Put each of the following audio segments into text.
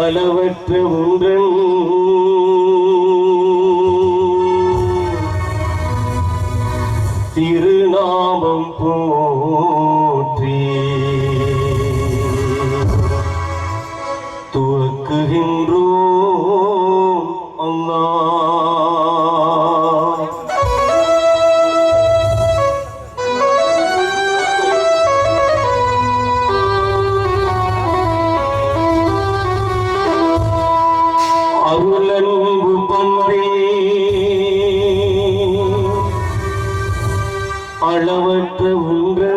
அளவற்ற ஒன்றன் திருநாமம் போற்றி துவக்குகின்றோம். அளவற்ற உங்கள்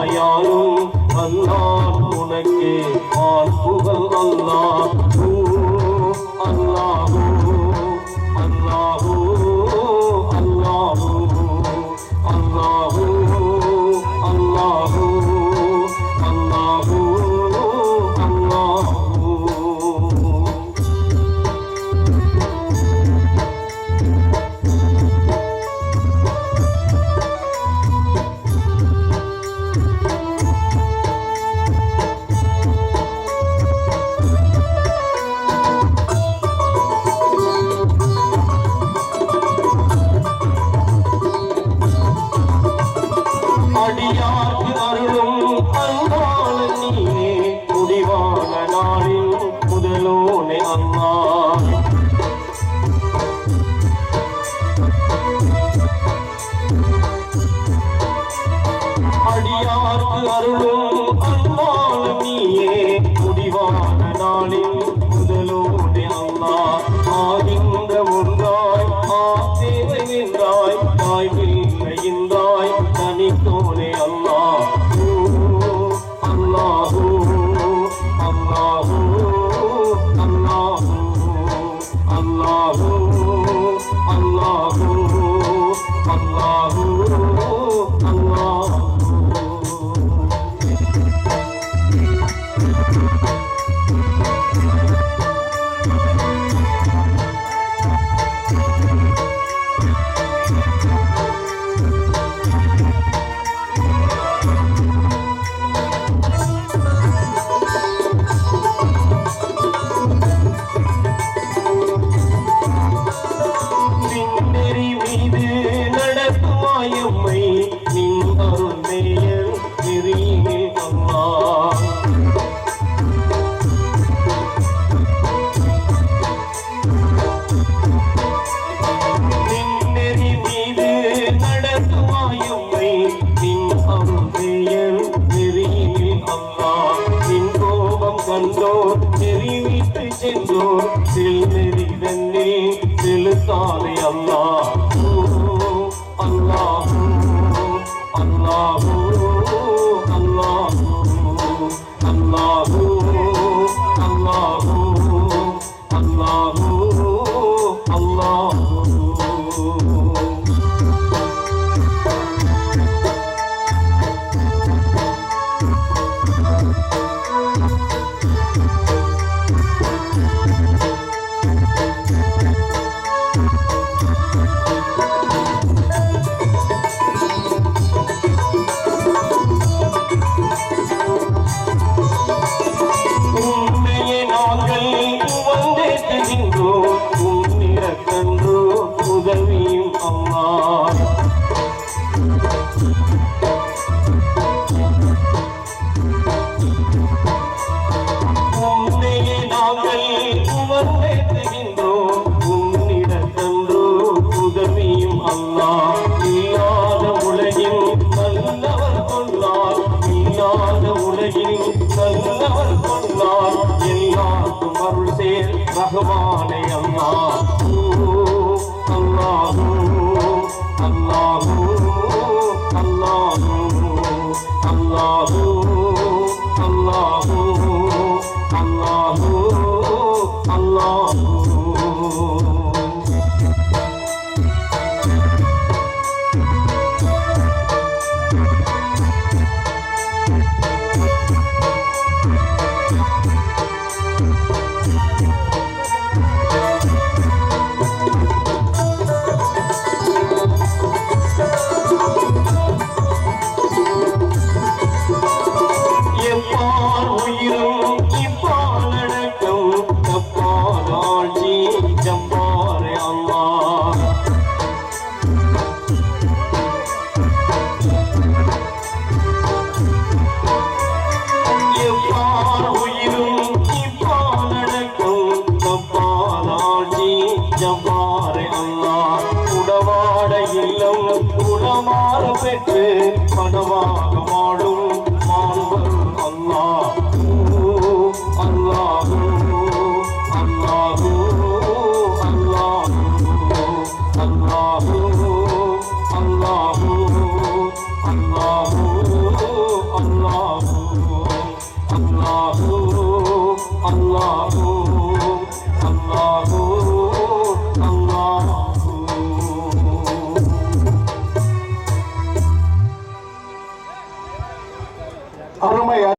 தாயாரும் அல்லாஹ் உனக்கே வான் புகழ் அல்லாஹ். 幺零 வந்தோம் கண்டோர் நெறி விட்டு சென்றோர் செல்நெறி தன்னே செலுத்தாலே அல்லா அல்லாஹூ. அல்லாஹூ. அல்லாஹூ. உதவியும் அம்மா உன்னையே நாங்கள் வந்தேற்றுகின்றோம் உன்னிடக்கன்றோ உதவியும் அம்மா இல்லாத உலகில் நல்லவர் இல்லாத உலகில் நல்லவர் எல்லாருக்கும் அருள் சேர் அம்மா 마음 இல்லம் குணமாற பெற்று பணமாக வாழும் மாண்பர் அல்லாஹ் அல்லாஹ் அல்லாஹ் அல்லாஹ் அல்லாஹ் அல்லாஹ் அல்லாஹ் அல்லாஹ் அல்லாஹ் அல்லாஹ்